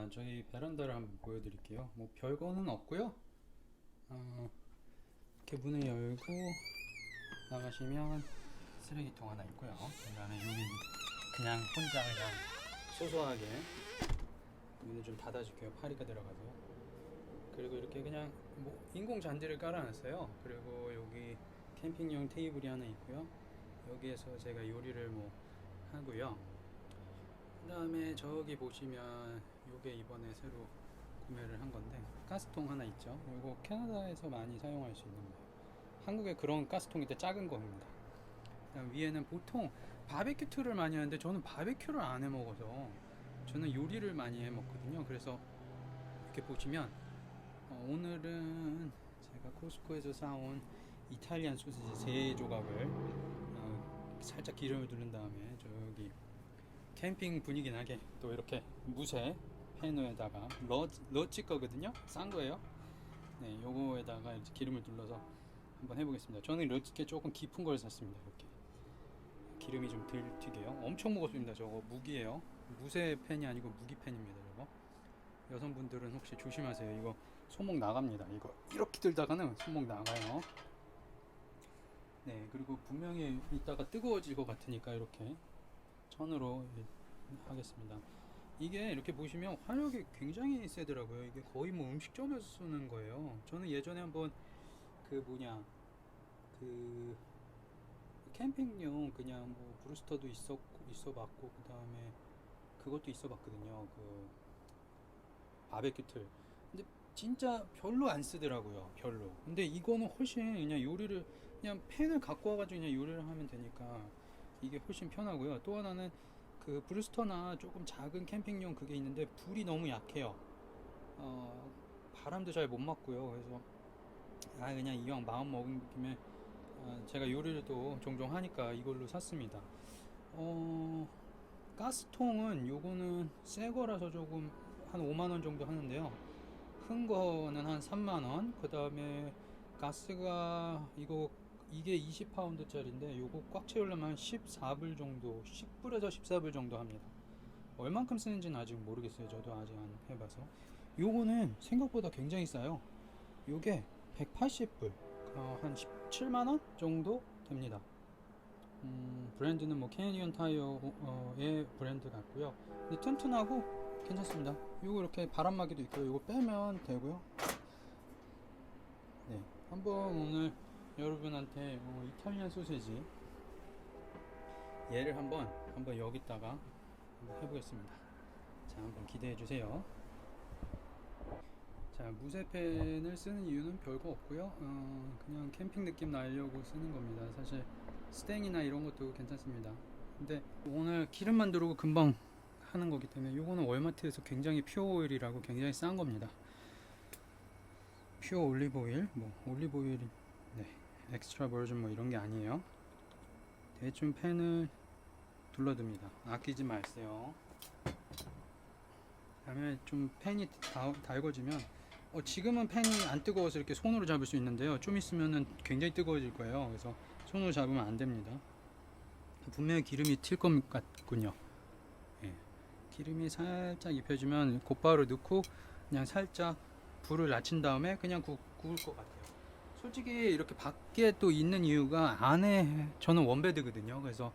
자, 저희 베란다를 한번 보여드릴게요. 뭐 별거는 없고요. 어, 이렇게 문을 열고 나가시면 쓰레기통 하나 있고요. 그 다음에 여기 그냥 혼자 그냥 소소하게 문을 좀 닫아줄게요. 파리가 들어가서. 그리고 이렇게 그냥 뭐 인공 잔디를 깔아놨어요. 그리고 여기 캠핑용 테이블이 하나 있고요. 여기에서 제가 요리를 뭐. 그 다음에 저기 보시면 요게 이번에 새로 구매를 한 건데 가스통 하나 있죠. 이거 캐나다에서 많이 사용할 수 있는 거예요. 한국에 그런 가스통이 때 작은 겁니다. 위에는 보통 바베큐 툴을 많이 하는데 저는 바베큐를 안 해 먹어서 저는 요리를 많이 해 먹거든요. 그래서 이렇게 보시면 어, 오늘은 제가 코스코에서 사온 이탈리안 소시지 세 조각을 어, 살짝 기름을 두른 다음에 저기 캠핑 분위기 나게 또 이렇게 무쇠 패너에다가 러, 러치 거거든요. 싼 거예요. 네 요거에다가 이제 기름을 둘러서 한번 해보겠습니다. 저는 러치게 조금 깊은 걸 샀습니다 이렇게. 기름이 좀 덜 튀게요. 엄청 무겁습니다 저거. 무기예요. 무쇠 팬이 아니고 무기 팬입니다 저거. 여성분들은 혹시 조심하세요. 이거 손목 나갑니다. 이거 이렇게 들다가는 손목 나가요. 네 그리고 분명히 이따가 뜨거워질 것 같으니까 이렇게 천으로 하겠습니다. 이게 이렇게 보시면 화력이 굉장히 세더라고요. 이게 거의 뭐 음식점에서 쓰는 거예요. 저는 예전에 한번 그 뭐냐 그 캠핑용 그냥 뭐 브루스터도 있었고 있어봤고 그 다음에 그것도 있어봤거든요. 그 바베큐 틀. 근데 진짜 별로 안 쓰더라고요. 별로. 근데 이거는 훨씬 그냥 요리를 그냥 팬을 갖고 와가지고 그냥 요리를 하면 되니까 이게 훨씬 편하고요. 또 하나는 그 브루스터나 조금 작은 캠핑용 그게 있는데 불이 너무 약해요. 어, 바람도 잘 못 맞고요. 그래서 아 그냥 이왕 마음 먹은 김에 어, 제가 요리를 또 종종 하니까 이걸로 샀습니다. 어, 가스통은 요거는 새 거라서 조금 한 5만 원 정도 하는데요. 큰 거는 한 3만 원. 그 다음에 가스가 이거 이게 20파운드짜리인데 요거 꽉 채우려면 한 14불 정도 10불에서 14불 정도 합니다. 얼만큼 쓰는지는 아직 모르겠어요. 저도 아직 안 해봐서. 요거는 생각보다 굉장히 싸요. 요게 180불 어, 한 17만원 정도 됩니다. 음, 브랜드는 뭐 캐니언 타이어의 브랜드 같고요. 근데 튼튼하고 괜찮습니다. 요거 이렇게 바람막이도 있고요. 요거 빼면 되고요. 네 한번 오늘 여러분한테 어, 이탈리안 소세지 얘를 한번 한번 여기다가 한번 해보겠습니다. 자 한번 기대해 주세요. 자 무쇠펜을 쓰는 이유는 별거 없고요. 어, 그냥 캠핑 느낌 나려고 쓰는 겁니다. 사실 스탱이나 이런 것도 괜찮습니다. 근데 오늘 기름만 두르고 금방 하는 거기 때문에 요거는 월마트에서 굉장히 퓨어 오일이라고 굉장히 싼 겁니다. 퓨어 올리브 오일, 뭐 올리브 오일이 네, 엑스트라 버전 뭐 이런 게 아니에요. 대충 팬을 둘러둡니다. 아끼지 마세요. 그다음에 좀 다, 달궈지면 어, 지금은 팬이 안 뜨거워서 이렇게 손으로 잡을 수 있는데요. 좀 있으면은 굉장히 뜨거워질 거예요. 그래서 손으로 잡으면 안 됩니다. 분명히 기름이 튈 것 같군요. 예. 기름이 살짝 입혀지면 곧바로 넣고 그냥 살짝 불을 낮춘 다음에 그냥 구, 구울 것 같아요. 솔직히 이렇게 밖에 또 있는 이유가 안에 저는 원베드거든요. 그래서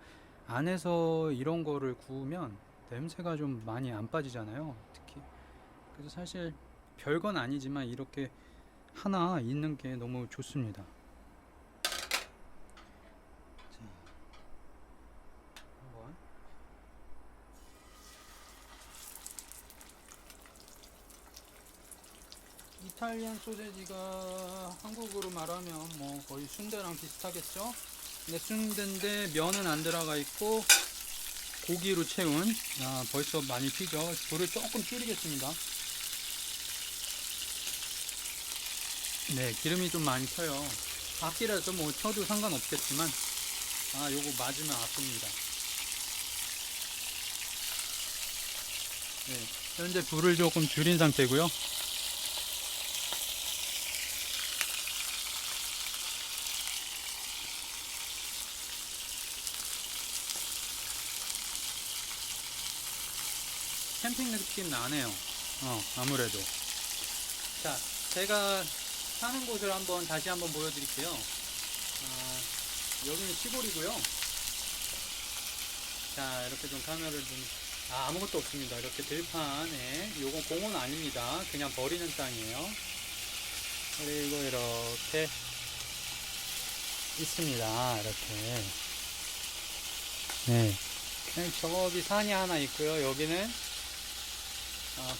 안에서 이런 거를 구우면 냄새가 좀 많이 안 빠지잖아요. 특히 그래서 사실 별건 아니지만 이렇게 하나 있는 게 너무 좋습니다. 자, 한번 이탈리안 소세지가 한국으로 말하면 뭐 거의 순대랑 비슷하겠죠? 근데 순대인데 면은 안 들어가 있고 고기로 채운 아, 벌써 많이 튀죠. 불을 조금 줄이겠습니다. 네, 기름이 좀 많이 튀어요. 밖이라서 뭐 튀어도 상관없겠지만 아, 요거 맞으면 아픕니다. 네, 현재 불을 조금 줄인 상태고요. 캠핑 느낌 나네요. 어, 아무래도. 자, 제가 사는 곳을 한번 다시 한번 보여드릴게요. 아, 여기는 시골이고요. 자, 이렇게 좀 카메라를 좀, 아, 아무것도 없습니다. 이렇게 들판에, 요건 공원 아닙니다. 그냥 버리는 땅이에요. 그리고 이렇게 있습니다. 이렇게. 네. 네, 저기 산이 하나 있고요. 여기는 어,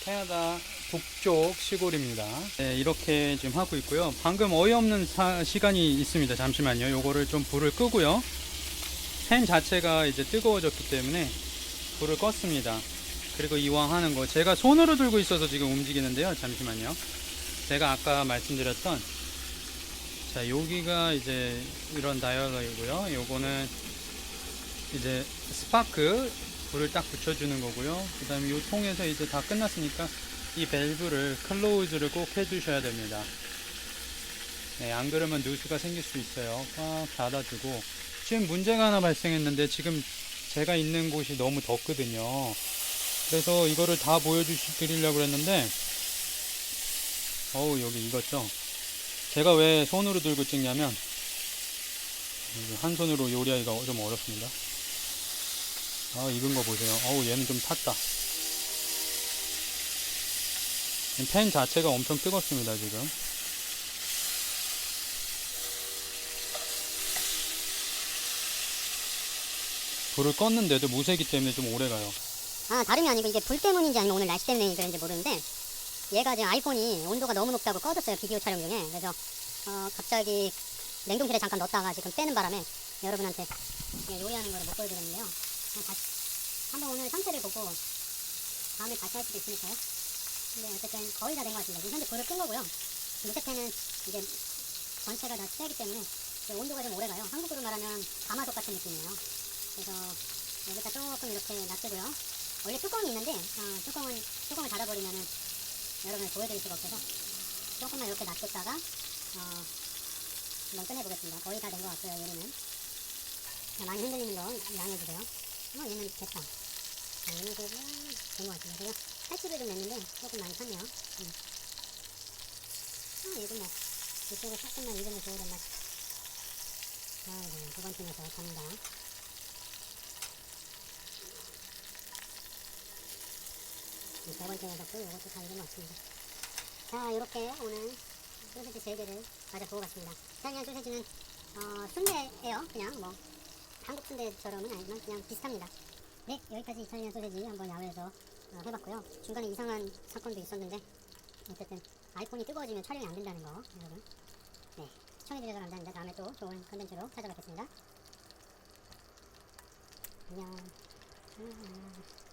캐나다 북쪽 시골입니다. 네, 이렇게 지금 하고 있고요. 방금 어이없는 사- 시간이 있습니다. 잠시만요. 요거를 좀 불을 끄고요. 팬 자체가 이제 뜨거워졌기 때문에 불을 껐습니다. 그리고 이왕 하는 거 제가 손으로 들고 있어서 지금 움직이는데요. 잠시만요. 제가 아까 말씀드렸던 자 여기가 이제 이런 다이얼러이고요. 요거는 이제 스파크 불을 딱 붙여주는 거고요. 그 다음에 이 통에서 이제 다 끝났으니까 이 밸브를 클로즈를 꼭 해주셔야 됩니다. 네, 안 그러면 누수가 생길 수 있어요. 꽉 닫아주고 지금 문제가 하나 발생했는데 지금 제가 있는 곳이 너무 덥거든요. 그래서 이거를 다 보여주시려고 그랬는데 어우 여기 익었죠. 제가 왜 손으로 들고 찍냐면 한 손으로 요리하기가 좀 어렵습니다. 아, 익은 거 보세요. 어우, 얘는 좀 탔다. 팬 자체가 엄청 뜨겁습니다, 지금. 불을 껐는데도 무쇠기 때문에 좀 오래 가요. 아 다름이 아니고 이게 불 때문인지 아니면 오늘 날씨 때문에 그런지 모르는데 얘가 지금 아이폰이 온도가 너무 높다고 꺼졌어요 비디오 촬영 중에 그래서 어, 갑자기 냉동실에 잠깐 넣었다가 지금 빼는 바람에 여러분한테 이게 요리하는 거를 못 보여드렸는데요 그냥 다시 한번 오늘 상태를 보고 다음에 다시 할 수도 있으니까요 근데 어쨌든 거의 다 된 것 같습니다 지금 현재 불을 끈 거고요 무쇠팬은 이제 전체가 다 쇠기 때문에 온도가 좀 오래 가요 한국으로 말하면 가마솥 같은 느낌이에요 그래서 여기다 조금 이렇게 놔두고요 원래 뚜껑이 있는데 어, 뚜껑은 뚜껑을 닫아버리면은 여러분을 보여드릴 수가 없어서 조금만 이렇게 놔뒀다가 어, 한번 꺼내보겠습니다. 거의 다 된 것 같고요. 요리는 자, 많이 흔들리는 거 양해해주세요. 어 얘는 됐다. 자, 요거는 된것 같습니다. 제가 칼집을 좀 냈는데 조금 많이 탔네요. 음. 아 얘도 뭐 이쪽에 조금만 익으면 좋으련만 아, 네, 두 번쯤에서 갑니다. 세 번째에서 또 이것도 다것 같습니다. 자, 이렇게 오늘 소세지 3개를 가져보고 갔습니다. 이탈리안 소세지는 어, 순대예요. 그냥 뭐 한국 순대처럼은 아니지만 그냥 비슷합니다. 네, 여기까지 이탈리안 소세지 한번 야외에서 어, 해봤고요. 중간에 이상한 사건도 있었는데 어쨌든 아이폰이 뜨거워지면 촬영이 안 된다는 거 여러분. 네, 시청해주셔서 감사합니다. 다음에 또 좋은 컨텐츠로 찾아뵙겠습니다. 안녕. 음.